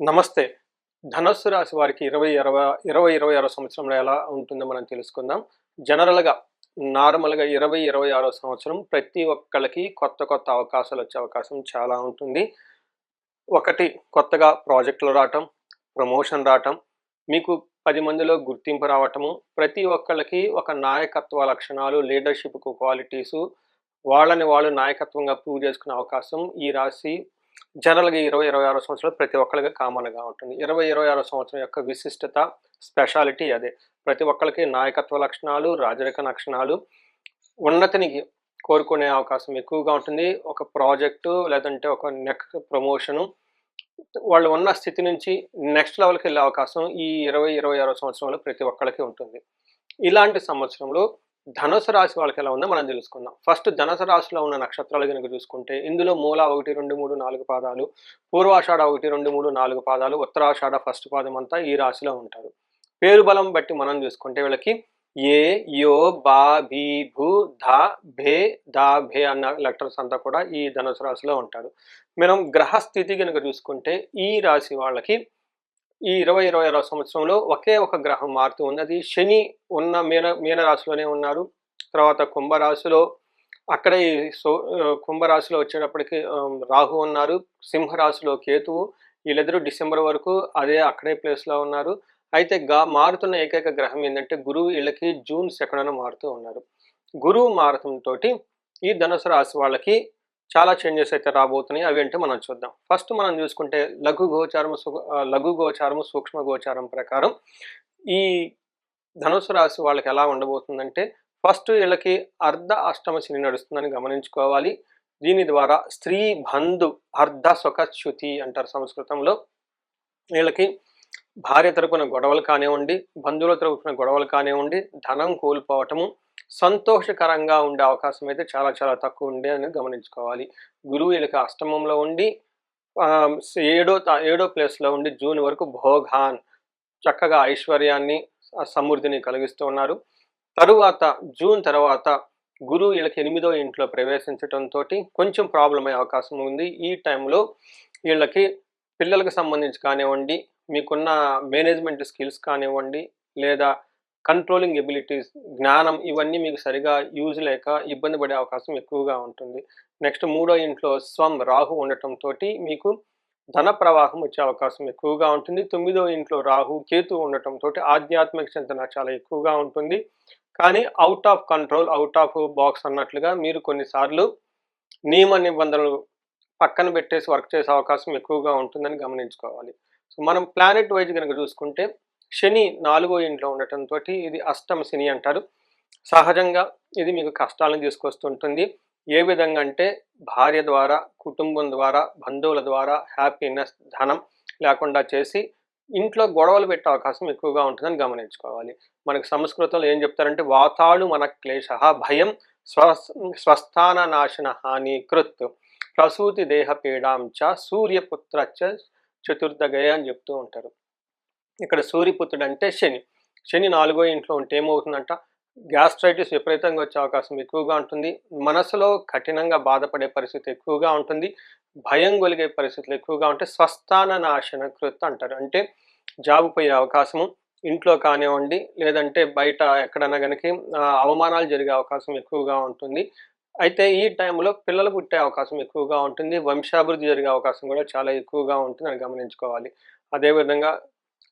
నమస్తే. ధనస్సు రాశి వారికి ఇరవై ఇరవై ఇరవై ఇరవై ఆరో సంవత్సరంలో ఎలా ఉంటుందో మనం తెలుసుకుందాం. జనరల్గా నార్మల్గా ఇరవై ఇరవై ఆరో సంవత్సరం ప్రతి ఒక్కళ్ళకి కొత్త కొత్త అవకాశాలు వచ్చే అవకాశం చాలా ఉంటుంది. ఒకటి కొత్తగా ప్రాజెక్టులు రావటం ప్రమోషన్ రావటం మీకు పది మందిలో గుర్తింపు రావటము ప్రతి ఒక్కళ్ళకి ఒక నాయకత్వ లక్షణాలు లీడర్షిప్ క్వాలిటీసు వాళ్ళని వాళ్ళు నాయకత్వంగా ప్రూవ్ చేసుకునే అవకాశం ఈ రాశి జనరల్గా ఇరవై ఇరవై ఆరో సంవత్సరాలు ప్రతి ఒక్కరికి కామన్గా ఉంటుంది. ఇరవై ఇరవై ఆరో సంవత్సరం యొక్క విశిష్టత స్పెషాలిటీ అదే. ప్రతి ఒక్కరికి నాయకత్వ లక్షణాలు రాజరిక లక్షణాలు ఉన్నతిని కోరుకునే అవకాశం ఎక్కువగా ఉంటుంది. ఒక ప్రాజెక్టు లేదంటే ఒక నెక్స్ట్ ప్రమోషను వాళ్ళు ఉన్న స్థితి నుంచి నెక్స్ట్ లెవెల్కి వెళ్ళే అవకాశం ఈ ఇరవై ఇరవై ఆరో సంవత్సరంలో ప్రతి ఒక్కరికి ఉంటుంది. ఇలాంటి సంవత్సరంలో ధనుసు రాశి వాళ్ళకి ఎలా ఉందో మనం తెలుసుకుందాం. ఫస్ట్ ధనుసు రాశిలో ఉన్న నక్షత్రాలు కనుక చూసుకుంటే ఇందులో మూల ఒకటి రెండు మూడు నాలుగు పాదాలు పూర్వాషాఢ ఒకటి రెండు మూడు నాలుగు పాదాలు ఉత్తరాషాఢ ఫస్ట్ పాదం అంతా ఈ రాశిలో ఉంటారు. పేరు బలం బట్టి మనం చూసుకుంటే వీళ్ళకి ఏ యో బా బీ భూ ధ భే దా భే అన్న లెటర్స్ అంతా కూడా ఈ ధనుసు రాశిలో ఉంటారు. మనం గ్రహస్థితి కనుక చూసుకుంటే ఈ రాశి వాళ్ళకి ఈ ఇరవై ఇరవై ఆరో సంవత్సరంలో ఒకే ఒక గ్రహం మారుతూ ఉన్నది. శని ఉన్న మీన మీనరాశిలోనే ఉన్నారు. తర్వాత కుంభరాశిలో అక్కడ ఈ సో కుంభరాశిలో వచ్చేటప్పటికి రాహు ఉన్నారు. సింహరాశిలో కేతువు. వీళ్ళిద్దరూ డిసెంబర్ వరకు అదే అక్కడే ప్లేస్లో ఉన్నారు. అయితే గా మారుతున్న ఏకైక గ్రహం ఏంటంటే గురువు. వీళ్ళకి జూన్ సెకండ్న మారుతూ ఉన్నారు. గురువు మారటంతో ఈ ధనుసు రాశి వాళ్ళకి చాలా చేంజెస్ అయితే రాబోతున్నాయి. అవి ఏంటో మనం చూద్దాం. ఫస్ట్ మనం చూసుకుంటే లఘు గోచారము లఘు గోచారము సూక్ష్మ గోచారం ప్రకారం ఈ ధనుసు రాశి వాళ్ళకి ఎలా ఉండబోతుందంటే ఫస్ట్ వీళ్ళకి అర్ధ అష్టమ శని నడుస్తుందని గమనించుకోవాలి. దీని ద్వారా స్త్రీ బంధు అర్ధ సుఖచ్యుతి అంటారు సంస్కృతంలో. వీళ్ళకి భార్య తరపున గొడవలు కానివ్వండి బంధువుల తరపున గొడవలు కానివ్వండి ధనం కోల్పోవటము సంతోషకరంగా ఉండే అవకాశం అయితే చాలా చాలా తక్కువ ఉండే అని గమనించుకోవాలి. గురువు వీళ్ళకి అష్టమంలో ఉండి ఏడో ఏడో ప్లేస్లో ఉండి జూన్ వరకు భోగాన్ చక్కగా ఐశ్వర్యాన్ని సమృద్ధిని కలిగిస్తూ ఉన్నారు. తరువాత జూన్ తర్వాత గురువు వీళ్ళకి ఎనిమిదో ఇంట్లో ప్రవేశించడంతో కొంచెం ప్రాబ్లం అయ్యే అవకాశం ఉంది. ఈ టైంలో వీళ్ళకి పిల్లలకు సంబంధించి కానివ్వండి మీకున్న మేనేజ్మెంట్ స్కిల్స్ కానివ్వండి లేదా కంట్రోలింగ్ ఎబిలిటీస్ జ్ఞానం ఇవన్నీ మీకు సరిగా యూజ్ లేక ఇబ్బంది పడే అవకాశం ఎక్కువగా ఉంటుంది. నెక్స్ట్ మూడో ఇంట్లో స్వం రాహు ఉండటంతో మీకు ధన ప్రవాహం వచ్చే అవకాశం ఎక్కువగా ఉంటుంది. తొమ్మిదో ఇంట్లో రాహు కేతు ఉండటంతో ఆధ్యాత్మిక చింతన చాలా ఎక్కువగా ఉంటుంది. కానీ out of control out of box అన్నట్లుగా మీరు కొన్నిసార్లు నియమ నిబంధనలు పక్కన పెట్టేసి వర్క్ చేసే అవకాశం ఎక్కువగా ఉంటుందని గమనించుకోవాలి. సో మనం ప్లానెట్ వైజ్ కనుక చూసుకుంటే శని నాలుగో ఇంట్లో ఉండటంతో ఇది అష్టమ శని అంటారు. సహజంగా ఇది మీకు కష్టాలను తీసుకొస్తుంటుంది. ఏ విధంగా అంటే భార్య ద్వారా కుటుంబం ద్వారా బంధువుల ద్వారా హ్యాపీనెస్ ధనం లేకుండా చేసి ఇంట్లో గొడవలు పెట్టే అవకాశం ఎక్కువగా ఉంటుందని గమనించుకోవాలి. మనకు సంస్కృతంలో ఏం చెప్తారంటే వాతాళు మన క్లేశ భయం స్వ స్వస్థాన నాశన హాని కృత్ ప్రసూతి దేహ పీడాంచ చ సూర్యపుత్ర చ చతుర్థగయ అని చెప్తూ ఉంటారు. ఇక్కడ సూర్యపుత్రుడు అంటే శని. శని నాలుగో ఇంట్లో ఉంటే ఏమవుతుందంట? గ్యాస్ట్రైటిస్ విపరీతంగా వచ్చే అవకాశం ఎక్కువగా ఉంటుంది. మనసులో కఠినంగా బాధపడే పరిస్థితి ఎక్కువగా ఉంటుంది. భయం గొలిగే పరిస్థితులు ఎక్కువగా ఉంటాయి. స్వస్థాన నాశన కృత్ అంటారు. అంటే జాబ్ పోయే అవకాశము ఇంట్లో కానివ్వండి లేదంటే బయట ఎక్కడైనా కనుక అవమానాలు జరిగే అవకాశం ఎక్కువగా ఉంటుంది. అయితే ఈ టైంలో పిల్లలు పుట్టే అవకాశం ఎక్కువగా ఉంటుంది. వంశాభివృద్ధి జరిగే అవకాశం కూడా చాలా ఎక్కువగా ఉంటుంది అని గమనించుకోవాలి. అదేవిధంగా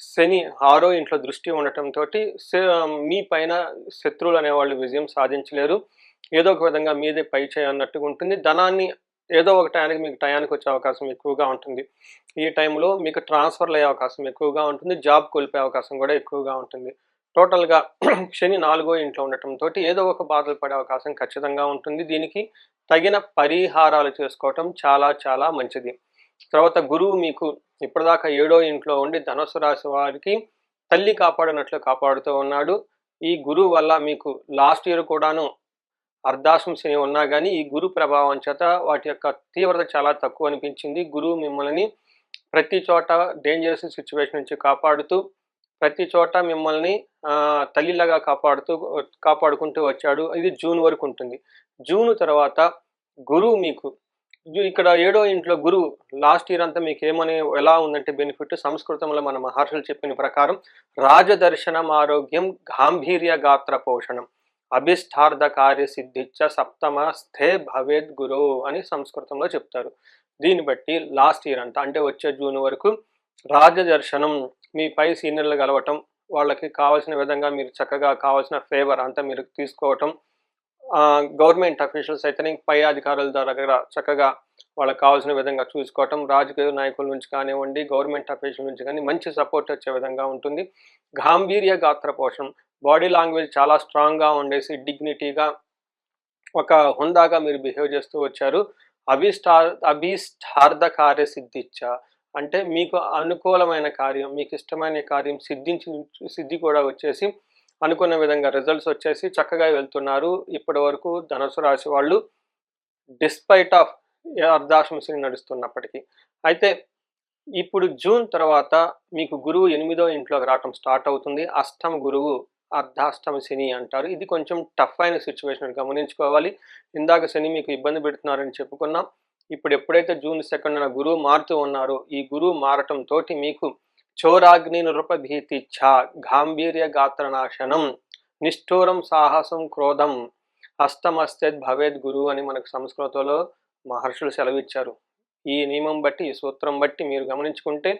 శని ఆరో ఇంట్లో దృష్టి ఉండటంతో మీ పైన శత్రువులు అనేవాళ్ళు విజయం సాధించలేరు. ఏదో ఒక విధంగా మీదే పై చేయి అన్నట్టుగా ఉంటుంది. ధనాన్ని ఏదో ఒక టయానికి మీకు టయానికి వచ్చే అవకాశం ఎక్కువగా ఉంటుంది. ఈ టైంలో మీకు ట్రాన్స్ఫర్లు అయ్యే అవకాశం ఎక్కువగా ఉంటుంది. జాబ్ కోల్పోయే అవకాశం కూడా ఎక్కువగా ఉంటుంది. టోటల్గా శని నాలుగో ఇంట్లో ఉండటంతో ఏదో ఒక బాధలు పడే అవకాశం ఖచ్చితంగా ఉంటుంది. దీనికి తగిన పరిహారాలు చేసుకోవటం చాలా చాలా మంచిది. తర్వాత గురువు మీకు ఇప్పటిదాకా ఏడో ఇంట్లో ఉండి ధనుసు రాశి వారికి తల్లి కాపాడినట్లు కాపాడుతూ ఉన్నాడు. ఈ గురువు వల్ల మీకు లాస్ట్ ఇయర్ కూడాను అర్ధాశం శని ఉన్నా కానీ ఈ గురు ప్రభావం చేత వాటి యొక్క తీవ్రత చాలా తక్కువ అనిపించింది. గురువు మిమ్మల్ని ప్రతి చోట డేంజరస్ సిచ్యువేషన్ నుంచి కాపాడుతూ ప్రతి చోట మిమ్మల్ని తల్లిలాగా కాపాడుతూ కాపాడుకుంటూ వచ్చాడు. ఇది జూన్ వరకు ఉంటుంది. జూన్ తర్వాత గురువు మీకు ఇక్కడ ఏడో ఇంట్లో గురువు లాస్ట్ ఇయర్ అంతా మీకు ఏమని ఎలా ఉందంటే బెనిఫిట్ సంస్కృతంలో మన మహర్షులు చెప్పిన ప్రకారం రాజదర్శనం ఆరోగ్యం గాంభీర్య గాత్ర పోషణం అభిష్టార్థ కార్య సిద్ధిచ్చ సప్తమ స్థే భవేద్ గురు అని సంస్కృతంలో చెప్తారు. దీన్ని బట్టి లాస్ట్ ఇయర్ అంతా అంటే వచ్చే జూన్ వరకు రాజదర్శనం మీ పై సీనియర్లు కలవటం వాళ్ళకి కావాల్సిన విధంగా మీరు చక్కగా కావాల్సిన ఫేవర్ అంతా మీరు తీసుకోవటం గవర్నమెంట్ అఫీషియల్స్ అయితే పై అధికారుల దగ్గర చక్కగా వాళ్ళకి కావాల్సిన విధంగా చూసుకోవటం రాజకీయ నాయకుల నుంచి కానివ్వండి గవర్నమెంట్ అఫీషియల్ నుంచి కానీ మంచి సపోర్ట్ వచ్చే విధంగా ఉంటుంది. గాంభీర్య గాత్ర పోషణం బాడీ లాంగ్వేజ్ చాలా స్ట్రాంగ్గా ఉండేసి డిగ్నిటీగా ఒక హుందాగా మీరు బిహేవ్ చేస్తూ వచ్చారు. అభిష్టా అభిష్టార్థ కార్య సిద్ధిచ్చ. అంటే మీకు అనుకూలమైన కార్యం మీకు ఇష్టమైన కార్యం సిద్ధించి సిద్ధి కూడా వచ్చేసి అనుకున్న విధంగా రిజల్ట్స్ వచ్చేసి చక్కగా వెళ్తున్నారు. ఇప్పటి వరకు ధనుసు రాశి వాళ్ళు డిస్పైట్ ఆఫ్ అర్ధాశ్మశని నడుస్తున్నప్పటికీ. అయితే ఇప్పుడు జూన్ తర్వాత మీకు గురువు ఎనిమిదో ఇంట్లోకి రావటం స్టార్ట్ అవుతుంది. అష్టమ గురువు అర్ధాష్టమ శని అంటారు. ఇది కొంచెం టఫ్ అయిన సిచ్యువేషన్ గమనించుకోవాలి. ఇందాక శని మీకు ఇబ్బంది పెడుతున్నారని చెప్పుకున్నాం. ఇప్పుడు ఎప్పుడైతే జూన్ సెకండ్ గురువు మారుతూ ఉన్నారో ఈ గురువు మారటంతో మీకు చోరాగ్ని నృపభీతిఛ గాంభీర్య గాత్రనాశనం నిష్ఠూరం సాహసం క్రోధం అస్తమస్తేద్ భవేద్ గురువు అని మనకు సంస్కృతంలో మహర్షులు సెలవిచ్చారు. ఈ నియమం బట్టి ఈ సూత్రం బట్టి మీరు గమనించుకుంటే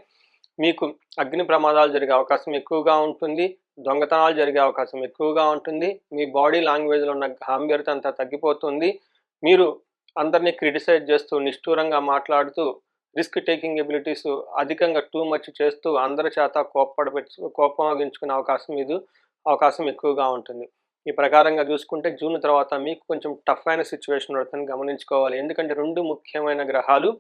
మీకు అగ్ని ప్రమాదాలు జరిగే అవకాశం ఎక్కువగా ఉంటుంది దొంగతనాలు జరిగే అవకాశం ఎక్కువగా ఉంటుంది మీ బాడీ లాంగ్వేజ్లో ఉన్న గాంభీర్యత అంతా తగ్గిపోతుంది. మీరు అందరినీ క్రిటిసైజ్ చేస్తూ నిష్ఠూరంగా మాట్లాడుతూ రిస్క్ టేకింగ్ ఎబిలిటీస్ అధికంగా టూ మచ్ చేస్తూ అందరి చేత కోప్పడ కోపగించుకునే అవకాశం ఇది అవకాశం ఎక్కువగా ఉంటుంది. ఈ ప్రకారంగా చూసుకుంటే జూన్ తర్వాత మీకు కొంచెం టఫ్ అయిన సిచ్యువేషన్ పడుతుంది గమనించుకోవాలి. ఎందుకంటే రెండు ముఖ్యమైన గ్రహాలు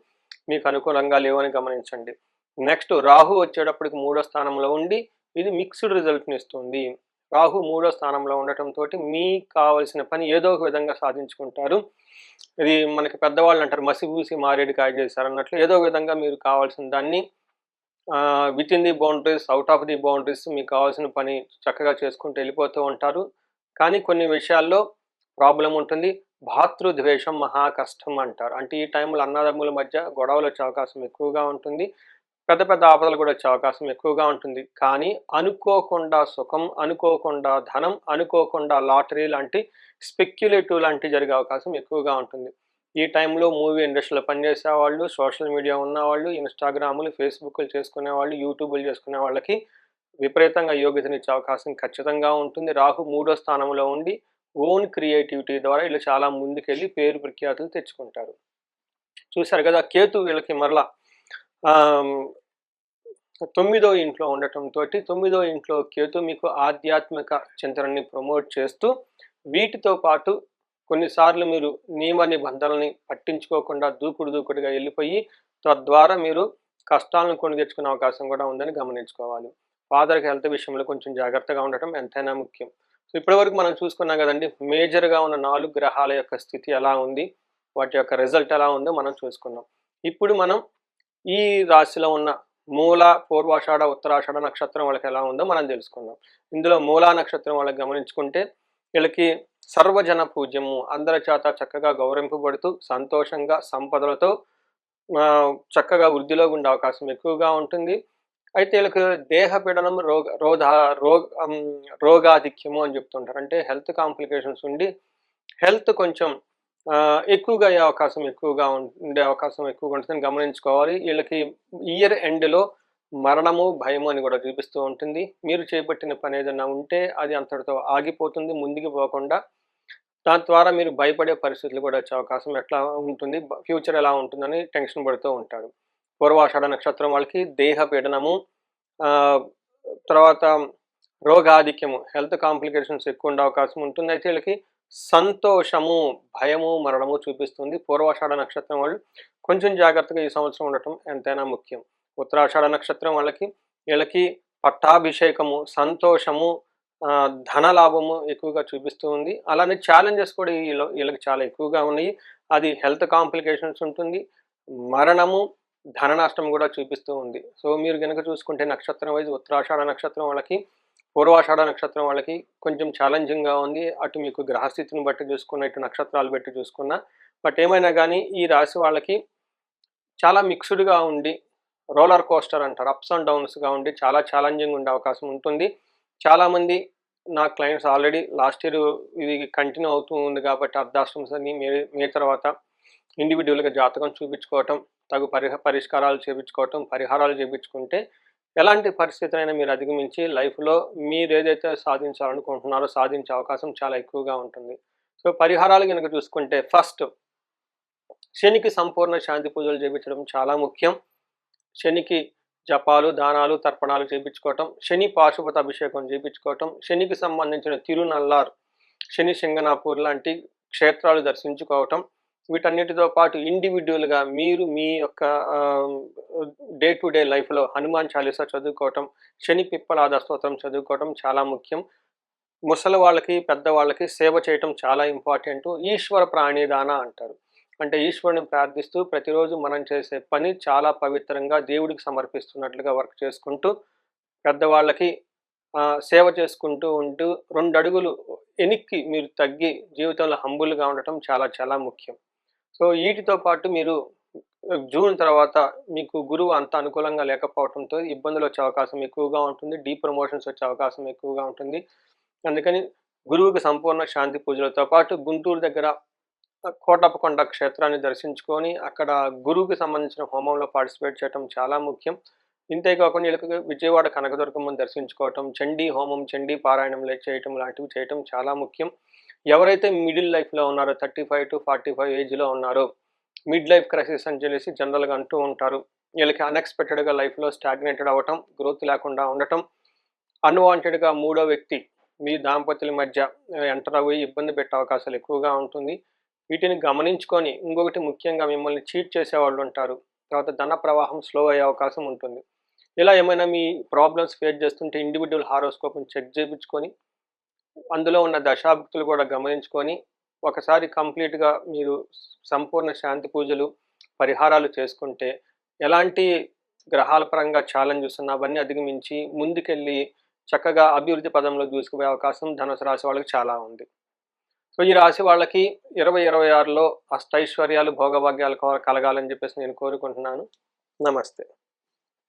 మీకు అనుకూలంగా లేవని గమనించండి. నెక్స్ట్ రాహు వచ్చేటప్పటికి మూడో స్థానంలో ఉండి ఇది మిక్స్డ్ రిజల్ట్ని ఇస్తుంది. రాహు మూడో స్థానంలో ఉండటంతో మీకు కావలసిన పని ఏదో ఒక విధంగా సాధించుకుంటారు. ఇది మనకి పెద్దవాళ్ళు అంటారు మసిబూసి మారేడు కాయ చేశారు అన్నట్లు ఏదో విధంగా మీరు కావాల్సిన దాన్ని within the boundaries out of the boundaries మీకు కావాల్సిన పని చక్కగా చేసుకుంటూ వెళ్ళిపోతూ ఉంటారు. కానీ కొన్ని విషయాల్లో ప్రాబ్లం ఉంటుంది. భాతృద్వేషం మహా కష్టం అంటారు. అంటే ఈ టైంలో అన్నదమ్ముల మధ్య గొడవలు వచ్చే అవకాశం ఎక్కువగా ఉంటుంది. పెద్ద పెద్ద ఆపదలు కూడా వచ్చే అవకాశం ఎక్కువగా ఉంటుంది. కానీ అనుకోకుండా సుఖం అనుకోకుండా ధనం అనుకోకుండా లాటరీ లాంటి స్పెక్యులేటివ్ లాంటి జరిగే అవకాశం ఎక్కువగా ఉంటుంది. ఈ టైంలో మూవీ ఇండస్ట్రీలో పనిచేసే వాళ్ళు సోషల్ మీడియా ఉన్నవాళ్ళు ఇన్స్టాగ్రాములు ఫేస్బుక్లు చేసుకునే వాళ్ళు యూట్యూబ్లు చేసుకునే వాళ్ళకి విపరీతంగా యోగ్యతనిచ్చే అవకాశం ఖచ్చితంగా ఉంటుంది. రాహు మూడో స్థానంలో ఉండి ఓన్ క్రియేటివిటీ ద్వారా వీళ్ళు చాలా ముందుకెళ్ళి పేరు ప్రఖ్యాతులు తెచ్చుకుంటారు. చూశారు కదా కేతు వీళ్ళకి మరలా తొమ్మిదో ఇంట్లో ఉండటంతో తొమ్మిదో ఇంట్లో కేతు మీకు ఆధ్యాత్మిక చింతనని ప్రమోట్ చేస్తూ వీటితో పాటు కొన్నిసార్లు మీరు నియమ నిబంధనల్ని పట్టించుకోకుండా దూకుడు దూకుడుగా వెళ్ళిపోయి తద్వారా మీరు కష్టాలను కొనిగెచ్చుకునే అవకాశం కూడా ఉందని గమనించుకోవాలి. ఫాదర్కి హెల్త్ విషయంలో కొంచెం జాగ్రత్తగా ఉండటం ఎంతైనా ముఖ్యం. సో ఇప్పటివరకు మనం చూసుకున్నాం కదండి మేజర్గా ఉన్న నాలుగు గ్రహాల యొక్క స్థితి ఎలా ఉంది వాటి యొక్క రిజల్ట్ ఎలా ఉందో మనం చూసుకున్నాం. ఇప్పుడు మనం ఈ రాశిలో ఉన్న మూల పూర్వాషాఢ ఉత్తరాషాఢ నక్షత్రం వాళ్ళకి ఎలా ఉందో మనం తెలుసుకుందాం. ఇందులో మూలా నక్షత్రం వాళ్ళకి గమనించుకుంటే వీళ్ళకి సర్వజన పూజ్యము అందరి చేత చక్కగా గౌరవింపబడుతూ సంతోషంగా సంపదలతో చక్కగా వృద్ధిలో ఉండే అవకాశం ఎక్కువగా ఉంటుంది. అయితే వీళ్ళకి దేహ పీడనం రోగ రోధ రోగ రోగాధిక్యము అని చెప్తుంటారు. అంటే హెల్త్ కాంప్లికేషన్స్ ఉండి హెల్త్ కొంచెం ఎక్కువగా అయ్యే అవకాశం ఎక్కువగా ఉండే అవకాశం ఎక్కువగా ఉంటుందని గమనించుకోవాలి. వీళ్ళకి ఇయర్ ఎండ్లో మరణము భయము అని కూడా చూపిస్తూ ఉంటుంది. మీరు చేపట్టిన పని ఏదైనా ఉంటే అది అంతటితో ఆగిపోతుంది ముందుకు పోకుండా. దాని ద్వారా మీరు భయపడే పరిస్థితులు కూడా వచ్చే అవకాశం ఎట్లా ఉంటుంది ఫ్యూచర్ ఎలా ఉంటుందని టెన్షన్ పడుతూ ఉంటారు. పూర్వాషాఢ నక్షత్రం వాళ్ళకి దేహ పీడనము తర్వాత రోగాధిక్యము హెల్త్ కాంప్లికేషన్స్ ఎక్కువ ఉండే అవకాశం ఉంటుంది. అయితే వీళ్ళకి సంతోషము భయము మరణము చూపిస్తుంది. పూర్వాషాఢ నక్షత్రం వాళ్ళు కొంచెం జాగ్రత్తగా ఈ సంవత్సరం ఉండటం ఎంతైనా ముఖ్యం. ఉత్తరాషాఢ నక్షత్రం వాళ్ళకి వీళ్ళకి పట్టాభిషేకము సంతోషము ధన లాభము ఎక్కువగా చూపిస్తూ ఉంది. అలానే ఛాలెంజెస్ కూడా వీళ్ళకి చాలా ఎక్కువగా ఉన్నాయి. అది హెల్త్ కాంప్లికేషన్స్ ఉంటుంది. మరణము ధన నష్టం కూడా చూపిస్తూ ఉంది. సో మీరు కనుక చూసుకుంటే నక్షత్రం వైజ్ ఉత్తరాషాఢ నక్షత్రం వాళ్ళకి పూర్వాషాఢ నక్షత్రం వాళ్ళకి కొంచెం ఛాలెంజింగ్గా ఉంది. అటు మీకు గ్రహస్థితిని బట్టి చూసుకున్న ఇటు నక్షత్రాలు బట్టి చూసుకున్న. బట్ ఏమైనా కానీ ఈ రాశి వాళ్ళకి చాలా మిక్స్డ్గా ఉండి రోలర్ కోస్టర్ అంటారు అప్స్ అండ్ డౌన్స్గా ఉండి చాలా ఛాలెంజింగ్ ఉండే అవకాశం ఉంటుంది. చాలామంది నా క్లయింట్స్ ఆల్రెడీ లాస్ట్ ఇయర్ ఇది కంటిన్యూ అవుతూ ఉంది కాబట్టి అర్ధాశ్రమ్స్ అని మీ తర్వాత ఇండివిజువల్గా జాతకం చూపించుకోవటం తగు పరిహ పరిష్కారాలు చేయించుకోవటం పరిహారాలు చేయించుకుంటే ఎలాంటి పరిస్థితులైనా మీరు అధిగమించి లైఫ్లో మీరు ఏదైతే సాధించాలనుకుంటున్నారో సాధించే అవకాశం చాలా ఎక్కువగా ఉంటుంది. సో పరిహారాలు కనుక చూసుకుంటే ఫస్ట్ శనికి సంపూర్ణ శాంతి పూజలు చేయించడం చాలా ముఖ్యం. శనికి జపాలు దానాలు తర్పణాలు చేయించుకోవటం శని పాశుపత అభిషేకం చేయించుకోవటం శనికి సంబంధించిన తిరునల్లార్ శని సింగనాపూర్ లాంటి క్షేత్రాలు దర్శించుకోవటం వీటన్నిటితో పాటు ఇండివిజువల్గా మీరు మీ యొక్క డే టు డే లైఫ్లో హనుమాన్ చాలీసా చదువుకోవటం శని పిప్పలాద స్తోత్రం చదువుకోవటం చాలా ముఖ్యం. ముసలి వాళ్ళకి పెద్దవాళ్ళకి సేవ చేయటం చాలా ఇంపార్టెంట్ ఈశ్వర ప్రాణిదాన అంటారు. అంటే ఈశ్వరుని ప్రార్థిస్తూ ప్రతిరోజు మనం చేసే పని చాలా పవిత్రంగా దేవుడికి సమర్పిస్తున్నట్లుగా వర్క్ చేసుకుంటూ పెద్దవాళ్ళకి సేవ చేసుకుంటూ ఉంటూ రెండు అడుగులు ఎనిక్కి మీరు తగ్గి జీవితంలో హంబుల్గా ఉండటం చాలా చాలా ముఖ్యం. సో వీటితో పాటు మీరు జూన్ తర్వాత మీకు గురువు అంత అనుకూలంగా లేకపోవడంతో ఇబ్బందులు వచ్చే అవకాశం ఎక్కువగా ఉంటుంది డీ ప్రమోషన్స్ వచ్చే అవకాశం ఎక్కువగా ఉంటుంది. అందుకని గురువుకి సంపూర్ణ శాంతి పూజలతో పాటు గుంటూరు దగ్గర కోటప్పకొండ క్షేత్రాన్ని దర్శించుకొని అక్కడ గురువుకి సంబంధించిన హోమంలో పార్టిసిపేట్ చేయడం చాలా ముఖ్యం. ఇంతేకాకుండా వీళ్ళకి విజయవాడ కనకదుర్గమ్మని దర్శించుకోవటం చండీ హోమం చండీ పారాయణం చేయటం లాంటివి చేయటం చాలా ముఖ్యం. ఎవరైతే మిడిల్ లైఫ్లో ఉన్నారో thirty five to forty five ఏజ్లో ఉన్నారో మిడ్ లైఫ్ క్రైసిస్ అని చెప్పేసి జనరల్గా అంటూ ఉంటారు. వీళ్ళకి అన్ఎక్స్పెక్టెడ్గా లైఫ్లో స్టాగ్నేటెడ్ అవ్వటం గ్రోత్ లేకుండా ఉండటం అన్వాంటెడ్గా మూడో వ్యక్తి మీ దాంపత్యుల మధ్య ఎంటర్ అయ్యి ఇబ్బంది పెట్టే అవకాశాలు ఎక్కువగా ఉంటుంది. వీటిని గమనించుకొని ఇంకొకటి ముఖ్యంగా మిమ్మల్ని చీట్ చేసేవాళ్ళు ఉంటారు. తర్వాత ధన ప్రవాహం స్లో అయ్యే అవకాశం ఉంటుంది. ఇలా ఏమైనా మీ ప్రాబ్లమ్స్ ఫేస్ చేస్తుంటే ఇండివిజువల్ హారోస్కోప్ని చెక్ చేయించుకొని అందులో ఉన్న దశాభుక్తులు కూడా గమనించుకొని ఒకసారి కంప్లీట్గా మీరు సంపూర్ణ శాంతి పూజలు పరిహారాలు చేసుకుంటే ఎలాంటి గ్రహాల పరంగా ఛాలెంజెస్ ఉన్న అవన్నీ అధిగమించి ముందుకెళ్ళి చక్కగా అభివృద్ధి పదంలో దూసుకుపోయే అవకాశం ధనుసు రాశి వాళ్ళకి చాలా ఉంది. సో ఈ రాశి వాళ్ళకి ఇరవై ఇరవై ఆరులో అష్టైశ్వర్యాలు భోగభాగ్యాలు కలగాలని చెప్పేసి నేను కోరుకుంటున్నాను. నమస్తే.